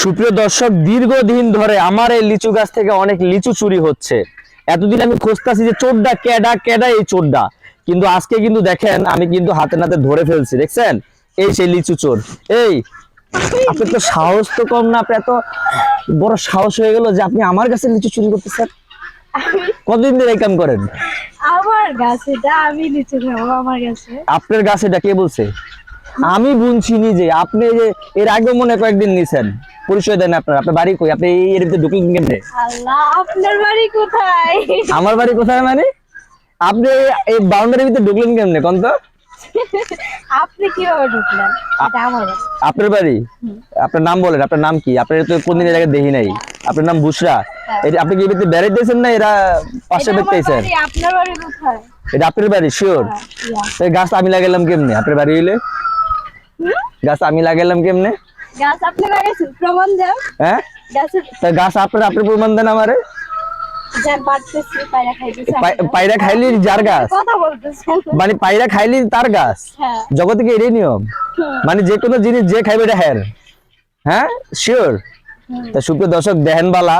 সুপ্রিয় দর্শক দীর্ঘদিন ধরে আমার এই লিচু গাছ থেকে অনেক লিচু চুরি হচ্ছে। এতদিন আমি খুঁজতেছি যে চোরডা কেডা কেডা এই চোরডা? কিন্তু আজকে কিন্তু দেখেন আমি কিন্তু হাতে নাতে ধরে ফেলছি দেখছেন? এই সেই লিচু চোর। এই আপনি তো সাহস তো কম না আপনি এত বড় সাহস হয়ে গেল যে আপনি আমার কাছে লিচু চুরি করতেছেন? কতদিন ধরে এই কাম করেন? আমার গাছে এটা আমি লিচু খাব আমার গাছে। আপনার গাছে এটা কে বলছে? আমি বুনছি নিজে। আপনি যে এর আগে মনে হয় কয়েকদিন নিছেন। পরিচয় দেন আপনার। আপনার বাড়ি কই? আপনি এই এর ভিতরে ঢুকলেন কেমনে? আল্লাহ আপনার বাড়ি কোথায়? আমার বাড়ি কোথায় মানে? আপনি এই বাউন্ডারির ভিতরে ঢুকলেন কেমনে কোন তো? আপনি কীভাবে ঢুকলেন? এটা আমার। আপনার বাড়ি? আপনার নাম বলেন আপনার নাম কি? আপনার তো কোনদিন এর আগে দেখি নাই। আপনার নাম বুসরা। এটা আপনি কি ভিতরে বেড়াইতেছেন না এরা পাশে বেড়াইতেছেন বাড়ি, আপনার বাড়ি কোথায়? এটা আপনার বাড়ি শিওর এই গাছ আমি লাগালাম কেমনে? আপনার বাড়ি হইলে? গাছ আমি লাগালাম কেমনে? গাছ আপনি লাগাইছেন? প্রমাণ দেন। হ্যাঁ? গাছের তা গাছ আপনার আপনি প্রমাণ দেন আমারে। পায়রা খাইলি যার গাছ। মানে পায়রা খাইলি তার গাছ। হ্যাঁ। জগতে কি এটাই নিয়ম? মানে যে কোনো জিনিস যে খাইবে এটা হ্যাঁ? শিওর। তা সুপ্রিয় দর্শক দেহেন বালা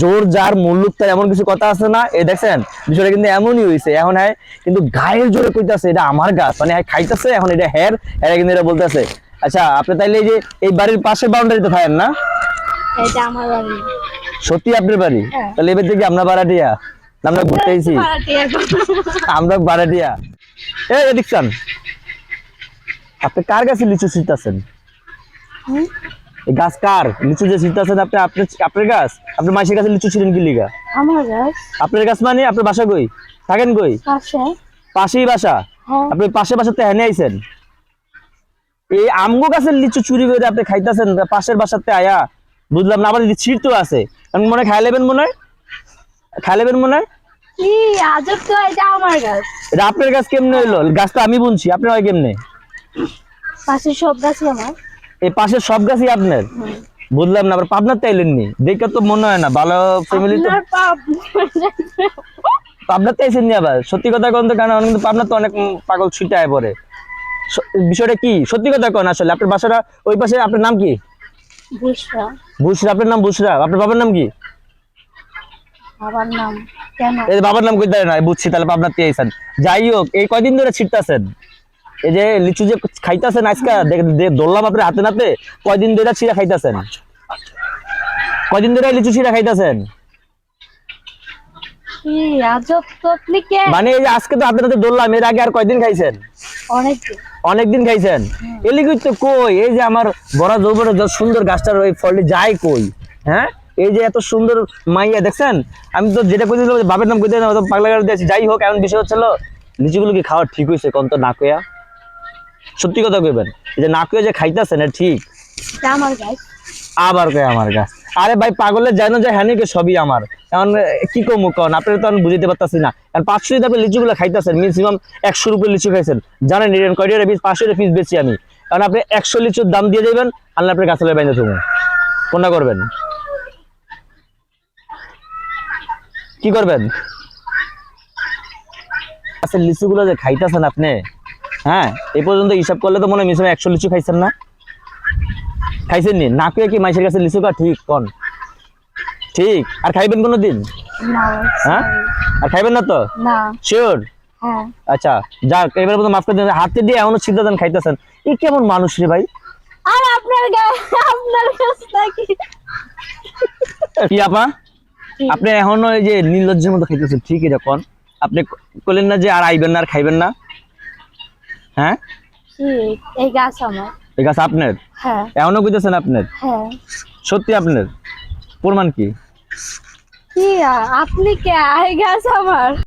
জোর যার মুল্লুক তার এমন কিছু কথা আছে না। এই দেখছেন বিষয়টা কিন্তু এমনই হয়েছে এখন হ্যাঁ কিন্তু গায়ের জোরে কইতাছে এটা আমার গাছ। মানে হ্যাঁ খাইতেছে এখন এটা হ্যার এরা কিন্তু এটা বলতেছে। আচ্ছা আপনি তাইলে এই যে এই বাড়ির পাশে বাউন্ডারিতে থাকেন না? এটা আমার বাড়ি। সত্যি আপনার বাড়ি? হ্যাঁ। তাহলে এবার থেকে আমরা বাড়াটিয়া আমরা ঘুরতে আইছি। আমরা বাড়াটিয়া এই দেখছেন আপনি কার কাছে লিচু? এই গাছ কার? লিচু যে আপনি আপনার আপনার গাছ? আপনার মাসির কাছে লিচু ছিলেন কি লিগা? আমার গাছ? আপনার গাছ মানে? আপনার বাসা কই? থাকেন কই? পাশে। পাশেই বাসা? হ্যাঁ। আপনি পাশে বাসাতে হেনে আইছেন? এই আমগো গাছের লিচু চুরি করে আপনি খাইতেছেন পাশের বাসাতে আয়া। বুঝলাম না আবার যদি ছিটতো আছে। আমি মনে হয় খাই লেবেন মনে হয়? খাই লেবেন মনে হয়? কি আজব তো এটা আমার গাছ। এটা আপনার গাছ কেমনে হইল? গাছটা আমি বুনছি আপনার হয় কেমনে? পাশে সব আমার। এই পাশের সব গাছই আপনার? বুঝলাম না আবার পাবনার তাইলেননি দেখে তো মনে হয় না ভালো ফ্যামিলি তো পাবনার তাইছেন নি আবার? সত্যি কথা কোন তো কারণ এখন কিন্তু পাবনার তো অনেক পাগল ছিটায় পড়ে। বিষয়টা কি? সত্যি কথা কোন আসলে আপনার বাসাটা ওই পাশে আপনার নাম কি? বুসরা। বুসরা আপনার নাম বুসরা। আপনার বাবার নাম কি? আমার নাম কেন? এই বাবার নাম কইতে না বুঝছি তাহলে পাবনার তে আইছেন। যাই হোক এই কয়দিন ধরে ছিটতাছেন? এই যে লিচু যে খাইতাছেন আজকে দেখ- দে- ধরলাম আপনার হাতে নাতে কয়দিন ধরে ছিঁড়া খাইতাছেন? কয়দিন ধরে লিচু ছিঁড়া খাইতাছেন? মানে এই যে আজকে তো আপনার এর আগে আর কয়দিন খাইছেন? অনেকদিন। খাইছেন? এলিগুই তো কই এই যে আমার বড় যৌবনে সুন্দর গাছটার ওই ফলটি যায় কই হ্যাঁ? এই যে এত সুন্দর মাইয়া দেখছেন? আমি তো যেটা কই দিলাম বাপের নাম পাগলা গাড়ি দিয়েছি যাই হোক এমন বিষয় হচ্ছিল লিচুগুলো কি খাওয়া ঠিক হয়েছে কোন তো না কইয়া? সত্যি কথা কইবেন এই যে না কইয়া যে খাইতেছেন ঠিক? আমার গাছ। আবার কয় আমার গাছ? আরে ভাই পাগলের জানো যে হ্যাঁ নাকি সবই আমার। এখন কি কমু কন? আপনারা তো আমি বুঝতে পারতাছি না। এখন পাঁচশো যদি আপনি লিচুগুলো খাইতেছেন মিনিমাম একশো রুপে লিচু খাইছেন। জানেন ইন্ডিয়ান কয়টা পিস পাঁচশো পিস বেশি আমি। কারণ আপনি একশো লিচুর দাম দিয়ে দেবেন আল্লাহ আপনি গাছালে বাইন্দে তুমি কোনটা করবেন? কি করবেন? গাছের লিচুগুলো যে খাইতেছেন আপনি হ্যাঁ এই পর্যন্ত হিসাব করলে তো মনে হয় মিনিমাম একশো লিচু খাইছেন না? খাইছেন নি না কুয়ে কি মাইসের কাছে লিচু কা ঠিক? কোন? ঠিক? আর খাইবেন কোনো দিন হ্যাঁ? আর খাইবেন না তো? শিওর হ্যাঁ। আচ্ছা যাক এবার মতো মাফ করে দেন হাতে দিয়ে এমন সিদ্ধ দেন খাইতেছেন। এই কেমন মানুষ রে ভাই? আর আপনার আপনার নাকি কি? আপা? আপনি এখনও এই যে নির্লজ্জের মতো খাইতেছেন ঠিক এরকম আপনি করলেন না যে আর আইবেন না আর খাইবেন না? হ্যাঁ? এই গাছ আমার। এই গাছ আপনার? হ্যাঁ। এখনও কইতেছেন আপনার? হ্যাঁ। সত্যি আপনার? প্রমাণ কি? কি আপনি কে? এই গাছ আমার।